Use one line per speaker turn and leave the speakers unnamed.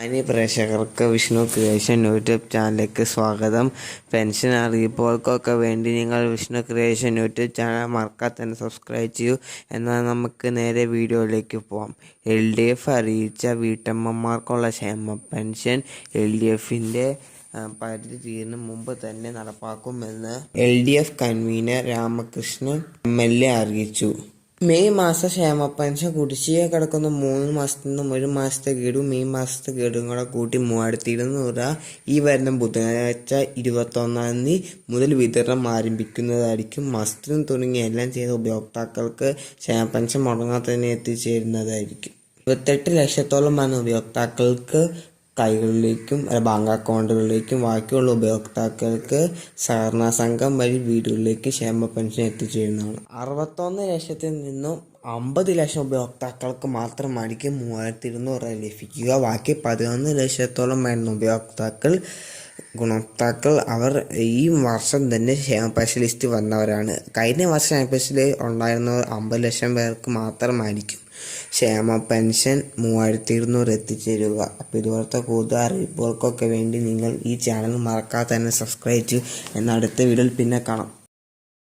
മാന്യ പ്രേക്ഷകർക്ക് Vishnu creation YouTube ചാനലിലേക്ക് സ്വാഗതം. പെൻഷൻ അറിയിപ്പുകൾക്കൊക്കെ വേണ്ടി നിങ്ങൾ വിഷ്ണു ക്രിയേഷൻ യൂട്യൂബ് ചാനൽ മറക്കാതെ തന്നെ സബ്സ്ക്രൈബ് ചെയ്യൂ. എന്നാൽ നമുക്ക് നേരെ വീഡിയോയിലേക്ക് പോവാം. എൽ ഡി എഫ് അറിയിച്ച വീട്ടമ്മമാർക്കുള്ള ക്ഷേമ പെൻഷൻ എൽ ഡി എഫിന്റെ പരിധി തീരുന്ന മുമ്പ് തന്നെ നടപ്പാക്കുമെന്ന് L D F convener Ramakrishnan M L A അറിയിച്ചു. മെയ് മാസ ക്ഷേമ പെൻഷൻ കുടിശ്ശിക കിടക്കുന്ന മൂന്ന് മാസത്തു നിന്നും ഒരു മാസത്തെ ഗഡു മെയ് മാസത്തെ ഗഡും കൂടെ കൂട്ടി മൂവായിരത്തി ഇരുന്നൂറ് രൂപ ഈ വരുന്ന ബുധനാഴ്ച ഇരുപത്തൊന്നാം തീയതി മുതൽ വിതരണം ആരംഭിക്കുന്നതായിരിക്കും. മസ്തിനും തുടങ്ങി എല്ലാം ചെയ്ത ഉപയോക്താക്കൾക്ക് ക്ഷേമ പെൻഷൻ മുടങ്ങാതെ തന്നെ എത്തിച്ചേരുന്നതായിരിക്കും. ഇരുപത്തെട്ട് ലക്ഷത്തോളം വന്ന ഉപഭോക്താക്കൾക്ക് കൈകളിലേക്കും ബാങ്ക് അക്കൗണ്ടുകളിലേക്കും ബാക്കിയുള്ള ഉപയോക്താക്കൾക്ക് സഹകരണ സംഘം വഴി വീടുകളിലേക്ക് ക്ഷേമ പെൻഷൻ എത്തിച്ചേരുന്നതാണ്. അറുപത്തൊന്ന് ലക്ഷത്തിൽ നിന്നും അമ്പത് ലക്ഷം ഉപയോക്താക്കൾക്ക് മാത്രമായിരിക്കും മൂവായിരത്തി ഇരുന്നൂറ് ലഭിക്കുക. ബാക്കി പതിനൊന്ന് ലക്ഷത്തോളം വരുന്ന ഉപഭോക്താക്കൾ ഗുണഭോക്താക്കൾ അവർ ഈ വർഷം തന്നെ ക്ഷേമ പെൻഷൻ ലിസ്റ്റ് വന്നവരാണ്. കഴിഞ്ഞ വർഷം ക്ഷേമ പെൻഷനിൽ ഉണ്ടായിരുന്നവർ അമ്പത് ലക്ഷം പേർക്ക് മാത്രമായിരിക്കും. ക്ഷേമ പെൻഷൻ മൂവായിരത്തി ഇരുന്നൂറ് എത്തിച്ചേരുക അപ്പോൾ ഇതുപോലത്തെ കൂടുതൽ അറിയിപ്പുകൾക്കൊക്കെ വേണ്ടി നിങ്ങൾ ഈ ചാനൽ മറക്കാതെ തന്നെ സബ്സ്ക്രൈബ് ചെയ്യൂ. എന്ന അടുത്ത വീഡിയോയിൽ പിന്നെ കാണാം.